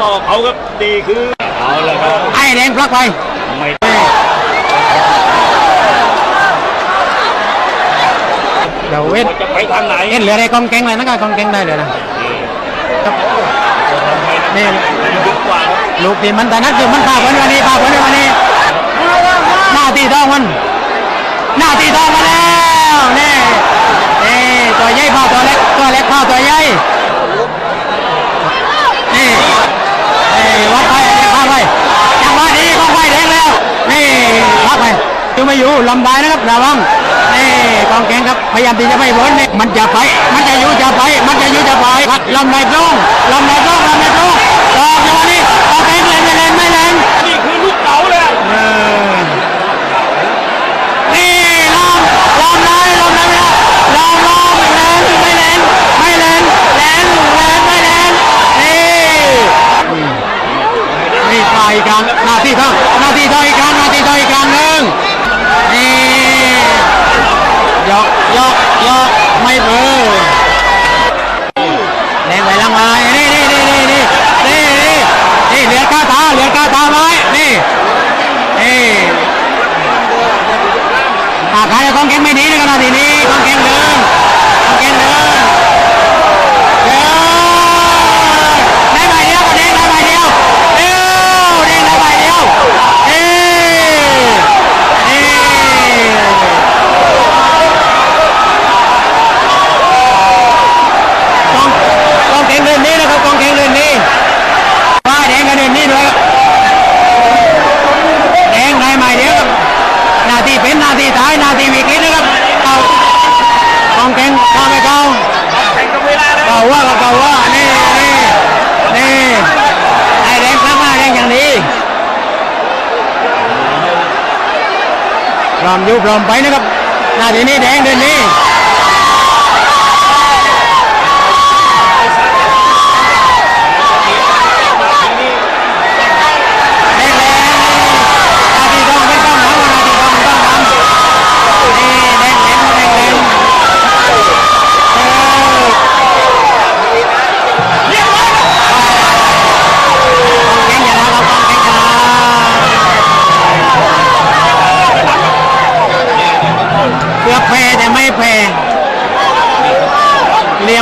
ต่อเขาครับดีคือเอาเลยครับไอ้แดงพลักไปไม่เดี๋ยวเว้นจะไปทางไหนเอ็นเหลืออะไรกองแกงเลยนะก็กองแกงได้เลยนะนี่ลึกกว่าครับลูกทีมมันแต่นัดคือมันพาผลวันนี้พาผลในวันนี้หน้าตีทองมันหน้าตีทองมาแล้วนี่นี่ตัวใหญ่พาตัวเล็กตัวเล็กพาตัวใหญ่นี่นี่วัดไปพาไปจังหวะนี้ก็ไฟแดงแล้วนี่พักไปยัง ไม่อยู่ลำบายนะครับระวังนี่กองแกงครับพยายามที่จะไม่พ้นนี่มันจะไป มันจะอยู่จะไป มันจะอยู่จะไปพัดลำในโปร่งลำในโปร่งลำในโปร่งออกจังหวะนี้กองแกงเล่นไม่เล่นไม่เล่นนี่คือลูกเก๋าเลยเออนี่ลองลองเลยลองเลยไม่ได้ลองลองไม่เล่นไม่เล่นไม่เล่นเล่นเล่นไม่เล่นนี่นี่ปลายกลางหน้าที่เท่าหน้าที่เท่าอีกครั้ง ของแข็งไม่ดีนะครับนาทีนี้ของแข็งเลย พร้อมอยู่พร้อมไปนะครับหนาทีนี้แดงเดินนี้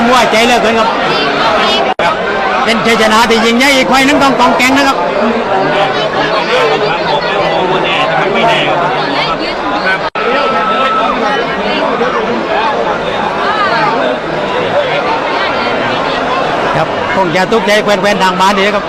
ามว่าใจเลิกเกินครับ เป็นชัยชนะที่ยิงใหญ่อีกไฟนึงต้องกองแกงนะครับครับคงจะทุกใจแฟนๆทางบ้านดีครับ